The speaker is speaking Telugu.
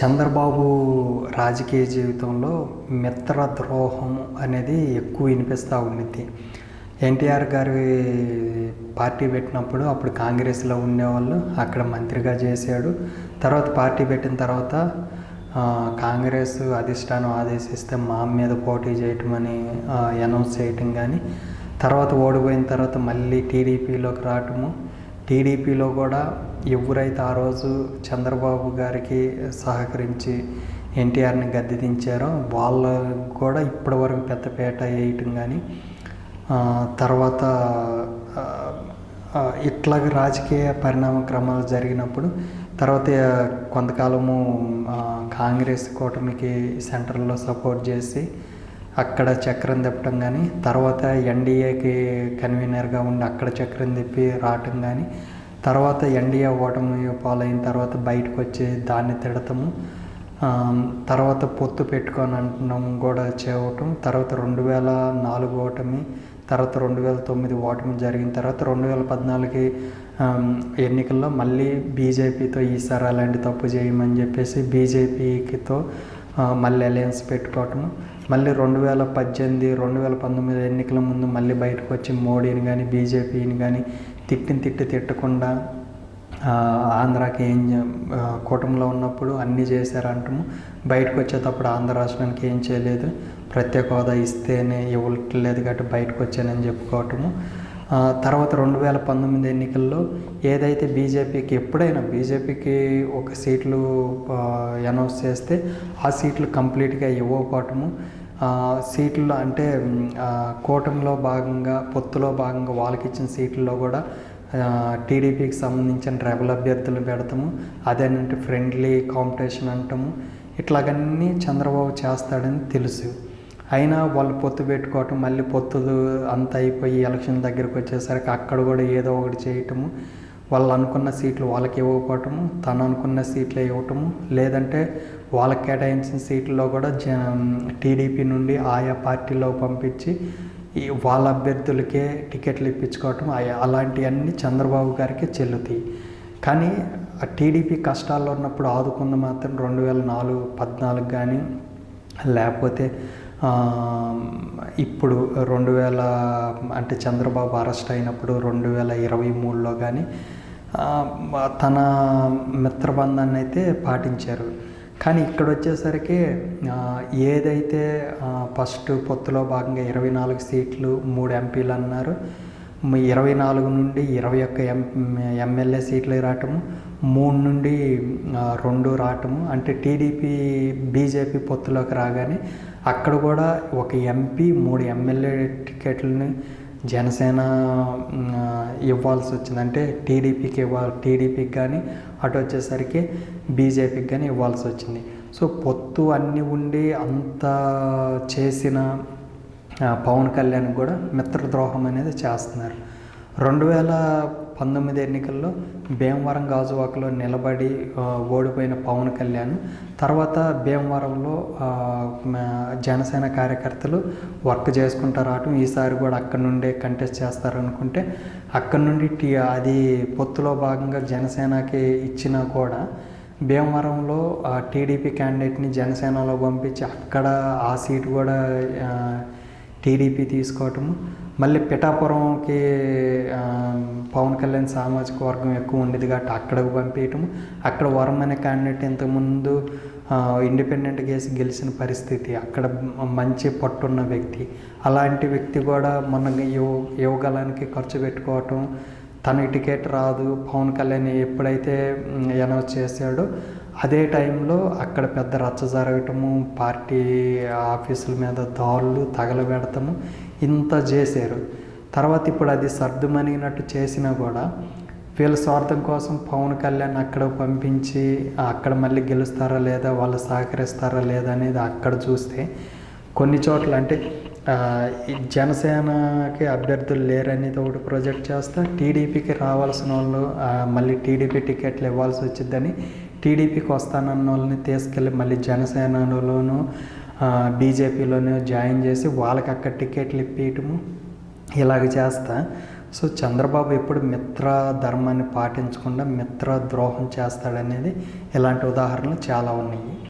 చంద్రబాబు రాజకీయ జీవితంలో మిత్ర ద్రోహం అనేది ఎక్కువ వినిపిస్తూ ఉండిద్ది. ఎన్టీఆర్ గారి పార్టీ పెట్టినప్పుడు అప్పుడు కాంగ్రెస్లో ఉండేవాళ్ళు అక్కడ మంత్రిగా చేశాడు. తర్వాత పార్టీ పెట్టిన తర్వాత కాంగ్రెస్ అధిష్టానం ఆదేశిస్తే మా మీద పోటీ చేయటం అని అనౌన్స్ చేయటం కానీ తర్వాత ఓడిపోయిన తర్వాత మళ్ళీ టీడీపీలోకి రావటము టీడీపీలో కూడా ఎవరైతే ఆ రోజు చంద్రబాబు గారికి సహకరించి ఎన్టీఆర్ని గద్దె దించారో వాళ్ళ కూడా ఇప్పటివరకు పెద్దపేట వేయటం కానీ తర్వాత ఇట్లా రాజకీయ పరిణామ క్రమాలు జరిగినప్పుడు తర్వాత కొంతకాలము కాంగ్రెస్ కూటమికి సెంటర్లో సపోర్ట్ చేసి అక్కడ చక్రం తిప్పటం కానీ తర్వాత ఎన్డీఏకి కన్వీనర్గా ఉండి అక్కడ చక్రం తిప్పి రావటం కానీ తర్వాత ఎన్డీఏ ఓటమి పాలైన తర్వాత బయటకు వచ్చి దాన్ని తిడతాము. తర్వాత పొత్తు పెట్టుకొని అంటున్నాం కూడా చేయటం. తర్వాత రెండు వేల నాలుగు ఓటమి తర్వాత రెండు వేల తొమ్మిది ఓటమి జరిగిన తర్వాత రెండు వేల పద్నాలుగు ఎన్నికల్లో మళ్ళీ బీజేపీతో ఈసారి అలాంటి తప్పు చేయమని చెప్పేసి బీజేపీకితో మళ్ళీ అలయన్స్ పెట్టుకోవటము. మళ్ళీ రెండు వేల పద్దెనిమిది రెండు వేల పంతొమ్మిది ఎన్నికల ముందు మళ్ళీ బయటకు వచ్చి మోడీని కానీ బీజేపీని కానీ తిట్టిన తిట్టి తిట్టకుండా ఆంధ్రాకి ఏం కూటమిలో ఉన్నప్పుడు అన్నీ చేశారంటాము. బయటకు వచ్చేటప్పుడు ఆంధ్ర రాష్ట్రానికి ఏం చేయలేదు. ప్రత్యేక హోదా ఇస్తేనే ఇవ్వట్లేదు కాబట్టి బయటకు వచ్చానని చెప్పుకోవటము. తర్వాత రెండు వేల పంతొమ్మిది ఎన్నికల్లో ఏదైతే బీజేపీకి ఎప్పుడైనా బీజేపీకి ఒక సీట్లు అనౌన్స్ చేస్తే ఆ సీట్లు కంప్లీట్గా ఇవ్వకపోవటము సీట్లు అంటే కూటమిలో భాగంగా పొత్తులో భాగంగా వాళ్ళకి ఇచ్చిన సీట్లలో కూడా టీడీపీకి సంబంధించిన రెబల్ అభ్యర్థులు పెడతాము. అదేనంటే ఫ్రెండ్లీ కాంపిటీషన్ అంటాము. ఇట్లాగన్నీ చంద్రబాబు చేస్తాడని తెలుసు. అయినా వాళ్ళు పొత్తు పెట్టుకోవటం మళ్ళీ పొత్తులు అంత అయిపోయి ఎలక్షన్ దగ్గరకు వచ్చేసరికి అక్కడ కూడా ఏదో ఒకటి చేయటము వాళ్ళు అనుకున్న సీట్లు వాళ్ళకి ఇవ్వకపోవటము తను అనుకున్న సీట్లు ఇవ్వటము లేదంటే వాళ్ళకి కేటాయించిన సీట్లలో కూడా జ టీడీపీ నుండి ఆయా పార్టీలో పంపించి ఈ వాళ్ళ అభ్యర్థులకే టికెట్లు ఇప్పించుకోవటం అలాంటివన్నీ చంద్రబాబు గారికి చెల్లుతాయి. కానీ ఆ టీడీపీ కష్టాల్లో ఉన్నప్పుడు ఆదుకుంది మాత్రం రెండు వేల నాలుగు పద్నాలుగు కానీ లేకపోతే ఇప్పుడు రెండు వేల అంటే చంద్రబాబు అరెస్ట్ అయినప్పుడు రెండు వేల ఇరవై మూడులో కానీ తన మిత్రబంధాన్ని అయితే పాటించారు. కానీ ఇక్కడ వచ్చేసరికి ఏదైతే ఫస్ట్ పొత్తులో భాగంగా ఇరవై నాలుగు సీట్లు మూడు ఎంపీలు అన్నారు ఇరవై నాలుగు నుండి ఇరవై ఒక్క ఎం ఎమ్మెల్యే సీట్లు రావటము మూడు నుండి రెండు రావటము అంటే టీడీపీ బీజేపీ పొత్తులోకి రాగానే అక్కడ కూడా ఒక ఎంపీ మూడు ఎమ్మెల్యే టికెట్లని జనసేన ఇవ్వాల్సి వచ్చింది అంటే టీడీపీకి ఇవ్వాలి టీడీపీకి కానీ అటు వచ్చేసరికి బీజేపీకి కానీ ఇవ్వాల్సి వచ్చింది. సో పొత్తు అన్నీ ఉండి అంత చేసిన పవన్ కళ్యాణ్ కూడా మిత్రద్రోహం అనేది చేస్తున్నారు. రెండు వేల పంతొమ్మిది ఎన్నికల్లో భీమవరం గాజువాకలో నిలబడి ఓడిపోయిన పవన్ కళ్యాణ్. తర్వాత భీమవరంలో జనసేన కార్యకర్తలు వర్క్ చేసుకుంటారు రావటం. ఈసారి కూడా అక్కడ నుండే కంటెస్ట్ చేస్తారనుకుంటే అక్కడ నుండి టీ అది పొత్తులో భాగంగా జనసేనకి ఇచ్చినా కూడా భీమవరంలో టీడీపీ క్యాండిడేట్ని జనసేనలో పంపించి అక్కడ ఆ సీటు కూడా టీడీపీ తీసుకోవటము. మళ్ళీ పిఠాపురంకి పవన్ కళ్యాణ్ సామాజిక వర్గం ఎక్కువ ఉండేది కాబట్టి అక్కడికి పంపించటం అక్కడ వరం అనే క్యాండిడేట్ ఇంతకుముందు ఇండిపెండెంట్ కేసు గెలిచిన పరిస్థితి. అక్కడ మంచి పట్టున్న వ్యక్తి. అలాంటి వ్యక్తి కూడా మన యువ యువగలానికి ఖర్చు పెట్టుకోవటం. తన టికెట్ రాదు. పవన్ కళ్యాణ్ ఎప్పుడైతే అనౌన్స్ చేశాడో అదే టైంలో అక్కడ పెద్ద రచ్చ జరగటము పార్టీ ఆఫీసుల మీద దాళ్ళు తగలబెడతాము ఇంత చేశారు. తర్వాత ఇప్పుడు అది సర్దుమణిగినట్టు చేసినా కూడా వీళ్ళ స్వార్థం కోసం పవన్ కళ్యాణ్ అక్కడ పంపించి అక్కడ మళ్ళీ గెలుస్తారా లేదా వాళ్ళు సహకరిస్తారా లేదా అనేది అక్కడ చూస్తే కొన్ని చోట్ల అంటే జనసేనకి అభ్యర్థులు లేరనేది ఒకటి ప్రొజెక్ట్ చేస్తా టీడీపీకి రావాల్సిన వాళ్ళు మళ్ళీ టీడీపీ టికెట్లు ఇవ్వాల్సి వచ్చిందని టీడీపీకి వస్తానన్న వాళ్ళని తీసుకెళ్ళి మళ్ళీ జనసేనలోను బీజేపీలోనూ జాయిన్ చేసి వాళ్ళకి అక్కడ టికెట్లు ఇప్పించటము ఇలాగ చేస్తా. సో చంద్రబాబు ఎప్పుడు మిత్ర ధర్మాన్ని పాటించకుండా మిత్ర ద్రోహం చేస్తాడనేది ఇలాంటి ఉదాహరణలు చాలా ఉన్నాయి.